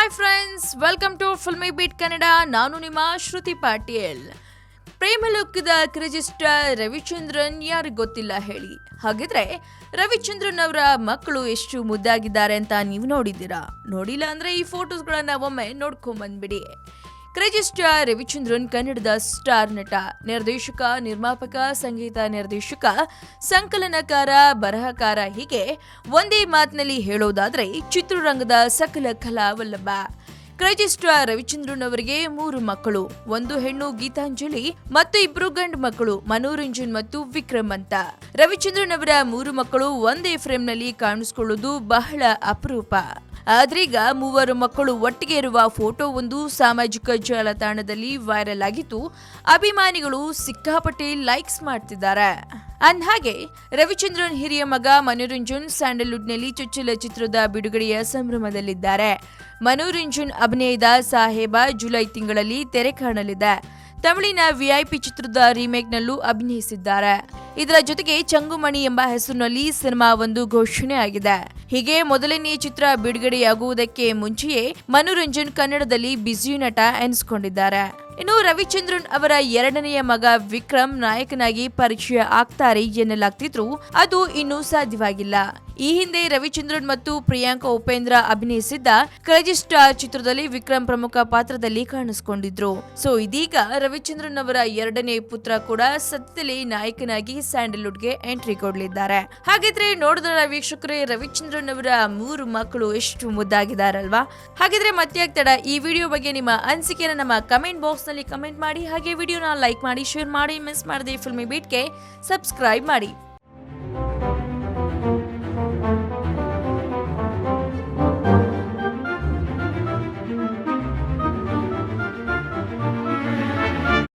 Hi friends welcome to Filmibeat Kannada ನಾನು ನಿಮ್ಮ ಶ್ರುತಿ ಪಾಟೀಲ್ ಪ್ರೇಮಲೋಕದ ಕ್ರಿಜಿಸ್ಟರ್ ರವಿಚಂದ್ರನ್ ಯಾರಿಗೆ ಗೊತ್ತಿಲ್ಲ ಹೇಳಿ ಹಾಗಿದ್ರೆ ರವಿಚಂದ್ರನ್ ಅವರ ಮಕ್ಕಳು ಎಷ್ಟು ಮುದ್ದಾಗಿದ್ದಾರೆ ಅಂತ ನೀವು ನೋಡಿದ್ದೀರಾ ನೋಡಿಲ್ಲ ಅಂದ್ರೆ ಈ ಫೋಟೋಸ್ಗಳನ್ನ ಒಮ್ಮೆ ನೋಡ್ಕೊಂಬಂದ್ಬಿಡಿ ಕ್ರೇಜಿ ರವಿಚಂದ್ರನ್, ಕನ್ನಡದ ಸ್ಟಾರ್ ನಟ, ನಿರ್ದೇಶಕ, ನಿರ್ಮಾಪಕ, ಸಂಗೀತ ನಿರ್ದೇಶಕ, ಸಂಕಲನಕಾರ, ಬರಹಕಾರ, ಹೀಗೆ ಒಂದೇ ಮಾತಿನಲ್ಲಿ ಹೇಳೋದಾದರೆ ಚಿತ್ರರಂಗದ ಸಕಲ ಕಲಾವಲ್ಲಭ ಕ್ರೇಜಿ ರವಿಚಂದ್ರನ್ ಅವರಿಗೆ ಮೂರು ಮಕ್ಕಳು, ಒಂದು ಹೆಣ್ಣು ಗೀತಾಂಜಲಿ ಮತ್ತು ಇಬ್ರು ಗಂಡು ಮಕ್ಕಳು, ಮನೋರಂಜನ್ ಮತ್ತು ವಿಕ್ರಮ್ ಅಂತ. ರವಿಚಂದ್ರನ್ ಅವರ ಮೂರು ಮಕ್ಕಳು ಒಂದೇ ಫ್ರೇಮ್ನಲ್ಲಿ ಕಾಣಿಸ್ಕೊಳ್ಳೋದು ಬಹಳ ಅಪರೂಪ. ಆದ್ರೀಗ ಮೂವರು ಮಕ್ಕಳು ಒಟ್ಟಿಗೆ ಇರುವ ಫೋಟೋ ಒಂದು ಸಾಮಾಜಿಕ ಜಾಲತಾಣದಲ್ಲಿ ವೈರಲ್ ಆಗಿದ್ದು ಅಭಿಮಾನಿಗಳು ಸಿಕ್ಕಾಪಟ್ಟೆ ಲೈಕ್ಸ್ ಮಾಡ್ತಿದ್ದಾರೆ. ಅಂದ್ಹಾಗೆ ರವಿಚಂದ್ರನ್ ಹಿರಿಯ ಮಗ ಮನೋರಂಜನ್ ಸ್ಯಾಂಡಲ್ವುಡ್ನಲ್ಲಿ ಚುಚ್ಚಲ ಚಿತ್ರದ ಬಿಡುಗಡೆಯ ಸಂಭ್ರಮದಲ್ಲಿದ್ದಾರೆ. ಮನೋರಂಜನ್ ಅಭಿನಯದ ಸಾಹೇಬ ಜುಲೈ ತಿಂಗಳಲ್ಲಿ ತೆರೆ ಕಾಣಲಿದೆ. ತಮಿಳಿನ ವಿಐಪಿ ಚಿತ್ರದ ರೀಮೇಕ್ನಲ್ಲೂ ಅಭಿನಯಿಸಿದ್ದಾರೆ. ಇದರ ಜೊತೆಗೆ ಚಂಗುಮಣಿ ಎಂಬ ಹೆಸರಿನಲ್ಲಿ ಸಿನಿಮಾ ಒಂದು ಘೋಷಣೆ ಆಗಿದೆ ಹೀಗೆ ಮೊದಲನೇ ಚಿತ್ರ ಬಿಡುಗಡೆಯಾಗುವುದಕ್ಕೆ ಮುಂಚೆಯೇ ಮನೋರಂಜನ್ ಕನ್ನಡದಲ್ಲಿ ಬ್ಯುಸಿ ನಟ ಎನಿಸಿಕೊಂಡಿದ್ದಾರೆ. ಇನ್ನು ರವಿಚಂದ್ರನ್ ಅವರ ಎರಡನೆಯ ಮಗ ವಿಕ್ರಮ್ ನಾಯಕನಾಗಿ ಪರಿಚಯ ಆಗ್ತಾರೆ ಎನ್ನಲಾಗ್ತಿದ್ರು. ಅದು ಇನ್ನೂ ಸಾಧ್ಯವಾಗಿಲ್ಲ. ಈ ಹಿಂದೆ ರವಿಚಂದ್ರನ್ ಮತ್ತು ಪ್ರಿಯಾಂಕಾ ಉಪೇಂದ್ರ ಅಭಿನಯಿಸಿದ್ದ ಕ್ರೇಜಿ ಸ್ಟಾರ್ ಚಿತ್ರದಲ್ಲಿ ವಿಕ್ರಮ್ ಪ್ರಮುಖ ಪಾತ್ರದಲ್ಲಿ ಕಾಣಿಸಿಕೊಂಡಿದ್ರು. ಸೊ, ಇದೀಗ ರವಿಚಂದ್ರನ್ ಅವರ ಎರಡನೇ ಪುತ್ರ ಕೂಡ ಸದ್ಯದಲ್ಲಿ ನಾಯಕನಾಗಿ ಸ್ಯಾಂಡಲ್ವುಡ್ಗೆ ಎಂಟ್ರಿ ಕೊಡಲಿದ್ದಾರೆ. ಹಾಗಿದ್ರೆ ನೋಡಿದ್ರ ವೀಕ್ಷಕರೇ, ರವಿಚಂದ್ರನ್ ಅವರ ಮೂರು ಮಕ್ಕಳು ಎಷ್ಟು ಮುದ್ದಾಗಿದಾರಲ್ವಾ ಹಾಗಿದ್ರೆ ಮತ್ತೆ ಆಗ್ತಡ ಈ ವಿಡಿಯೋ ಬಗ್ಗೆ ನಿಮ್ಮ ಅನಿಸಿಕೆನ ನಮ್ಮ ಕಮೆಂಟ್ ಬಾಕ್ಸ್ ನಲ್ಲಿ ಕಮೆಂಟ್ ಮಾಡಿ, ಹಾಗೆ ವಿಡಿಯೋನ ಲೈಕ್ ಮಾಡಿ ಶೇರ್ ಮಾಡಿ ಮಿಸ್ ಮಾಡದೆ ಫಿಲ್ಮಿ ಬೀಟ್ಗೆ ಸಬ್ಸ್ಕ್ರೈಬ್ ಮಾಡಿ.